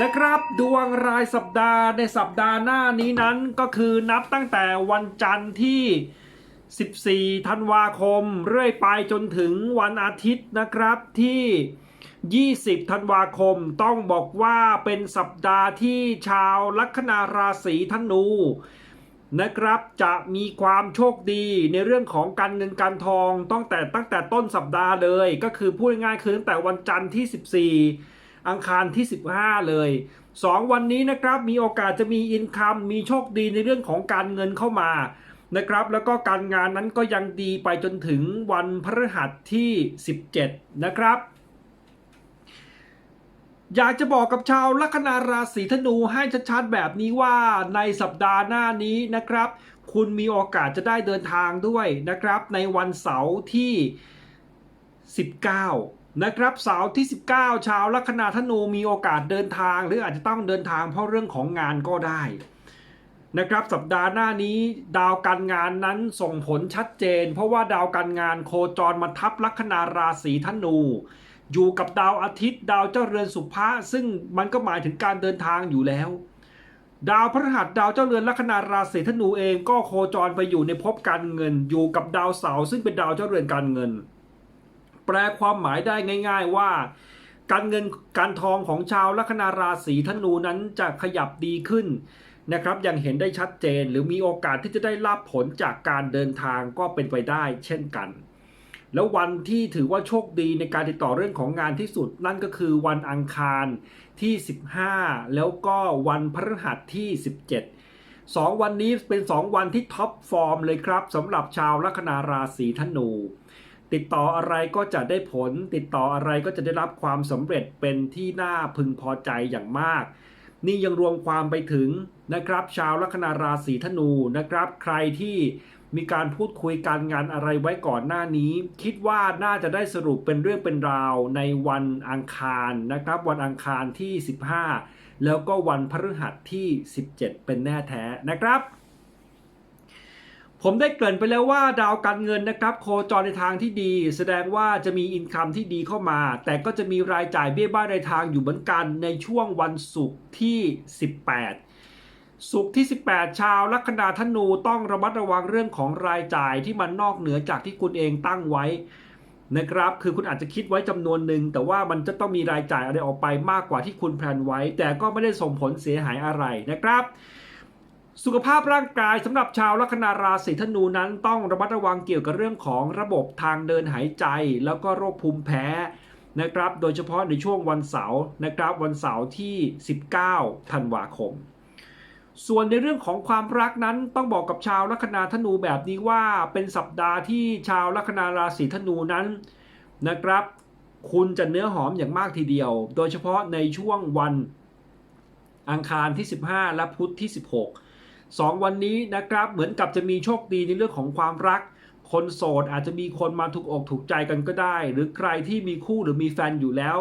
นะครับดวงรายสัปดาห์ในสัปดาห์หน้านี้นั้นก็คือนับตั้งแต่วันจันทร์ที่ 14 ธันวาคม เรื่อยไปจนถึงวันอาทิตย์นะครับที่ 20 ธันวาคมต้องบอกว่าเป็นสัปดาห์ที่ชาวลัคนาราศีธนูนะครับจะมีความโชคดีในเรื่องของการเงินการทองตั้งแต่ตั้งแต่ต้นสัปดาห์เลย ก็คือพูดง่ายๆคือตั้งแต่วันจันทร์ที่ 14 อังคารที่ 15 เลย 2 วันนี้นะครับมีโอกาสจะมีอินคัมมีโชคดีในเรื่องของการเงินเข้ามานะครับแล้วก็การงานนั้นก็ยังดีไปจนถึงวันพฤหัสที่ 17 นะครับ อยากจะบอกกับชาวลัคนาราศีธนูให้ชัดๆแบบนี้ว่าในสัปดาห์หน้านี้นะครับ คุณมีโอกาสจะได้เดินทางด้วยนะครับ ในวันเสาร์ที่ 19 นะครับเสาร์ที่ 19 ชาวลัคนาธนูมีโอกาสเดินทาง หรืออาจจะต้องเดินทางเพราะเรื่องของงานก็ได้นะครับสัปดาห์หน้านี้ดาวการงานนั้นส่งผลชัดเจน เพราะว่าดาวการงานโคจรมาทับลัคนาราศีธนู อยู่กับดาวอาทิตย์ ดาวเจ้าเรือนสุภะซึ่งมันก็หมายถึงการเดินทางอยู่แล้ว ดาวพฤหัสดาวเจ้าเรือนลัคนาราศีธนูเองก็โคจรไปอยู่ในภพการเงิน อยู่กับดาวเสาร์ซึ่งเป็นดาวเจ้าเรือนการเงิน แปลความหมายได้ง่าย ๆว่า การเงินการทองของชาวลัคนาราศีธนูนั้นจะขยับดีขึ้นนะครับยังเห็นได้ชัดเจนหรือมีโอกาสที่จะได้รับผลจากการเดินทางก็เป็นไปได้เช่นกัน แล้ววันที่ถือว่าโชคดีในการติดต่อเรื่องของงานที่สุด นั่นก็คือวันอังคารที่ 15 แล้วก็วันพฤหัสที่ 17 2 วันนี้เป็น 2 วันที่ท็อปฟอร์มเลยครับสำหรับชาวลัคนาราศีธนู ติดต่ออะไรก็จะได้ผล ติดต่ออะไรก็จะได้รับความสำเร็จเป็นที่น่าพึงพอใจอย่างมาก นี่ยังรวมความไปถึงนะครับ ชาวลัคนาราศีธนูนะครับ ใครที่มีการพูดคุยการงานอะไรไว้ก่อนหน้านี้ คิดว่าน่าจะได้สรุปเป็นเรื่องเป็นราวในวันอังคารนะครับ วันอังคารที่ 15 แล้วก็วันพฤหัสที่ 17 เป็นแน่แท้นะครับ ผมได้เกริ่นไปแล้วว่าดาวการเงินนะครับโคจรในทางที่ดี แสดงว่าจะมีอินคัมที่ดีเข้ามา แต่ก็จะมีรายจ่ายเบี้ยบ้านรายทางอยู่เหมือนกันในช่วงวันศุกร์ที่ 18ศุกร์ที่ 18 ชาวลัคนาธนูต้องระมัดระวังเรื่องของรายจ่ายที่มันนอกเหนือจากที่คุณเองตั้งไว้นะครับ คือคุณอาจจะคิดไว้จำนวนหนึ่งแต่ว่ามันจะต้องมีรายจ่ายอะไรออกไปมากกว่าที่คุณแพลนไว้ แต่ก็ไม่ได้ส่งผลเสียหายอะไรนะครับ สุขภาพร่างกายสำหรับชาวลัคนาราศีธนูนั้นต้องระมัดระวังเกี่ยวกับเรื่องของระบบทางเดินหายใจ แล้วก็โรคภูมิแพ้นะครับ โดยเฉพาะในช่วงวันเสาร์นะครับวันเสาร์ที่ 19ธันวาคม ส่วนในเรื่องของความรักนั้นต้องบอกกับชาวลัคนาธนูแบบนี้ว่าเป็นสัปดาห์ที่ชาวลัคนาราศีธนูนั้นนะครับ คุณจะเนื้อหอมอย่างมากทีเดียว โดยเฉพาะในช่วงวันอังคารที่ 15 และพุธที่ 16 สองวันนี้นะครับ เหมือนกับจะมีโชคดีในเรื่องของความรัก คนโสดอาจจะมีคนมาถูกอกถูกใจกันก็ได้ หรือใครที่มีคู่หรือมีแฟนอยู่แล้ว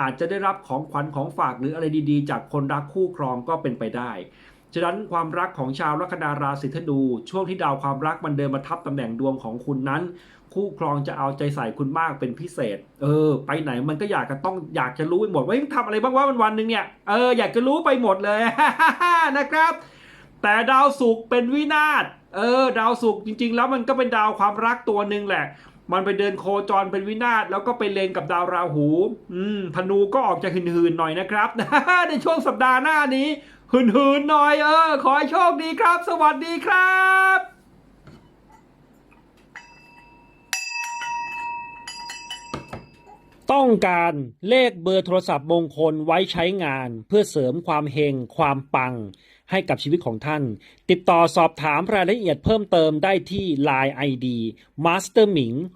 อาจจะได้รับของขวัญของฝากหรืออะไรดีๆ จากคนรักคู่ครองก็เป็นไปได้ฉะนั้นความรักของชาวลัคนาราศีธนู ช่วงที่ดาวความรักมันเดินมาทับตำแหน่งดวงของคุณนั้น คู่ครองจะเอาใจใส่คุณมากเป็นพิเศษ เออ ไปไหนมันก็อยากจะต้องอยากจะรู้ไปหมดว่าทำอะไรบ้างว่าวันวันหนึ่งเนี่ยเอออยากจะรู้ไปหมดเลยนะครับ แต่ดาวศุกร์เป็นวินาศเออ ดาวศุกร์จริง ๆ แล้วมันก็เป็นดาวความรักตัวหนึ่งแหละ มันไปเดินโคจรเป็นวินาศแล้วก็ไปเลนกับดาวราหู อืมธนูก็ออกจะหืนๆหน่อยนะครับในช่วงสัปดาห์หน้านี้หืนๆหน่อยเออ ขอให้โชคดีครับ สวัสดีครับต้องการเลขเบอร์โทรศัพท์มงคลไว้ใช้งานเพื่อเสริมความเฮงความปัง ให้กับชีวิตของท่าน ติดต่อสอบถามรายละเอียดเพิ่มเติมได้ที่ Line ID Master Ming 6666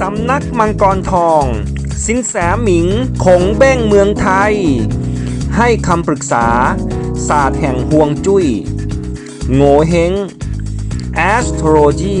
สำนักมังกรทอง สินแสหมิงคงเบ้งเมืองไทย ให้คำปรึกษา ศาสตร์แห่งห่วงจุย้ย โง่เฮง Astrology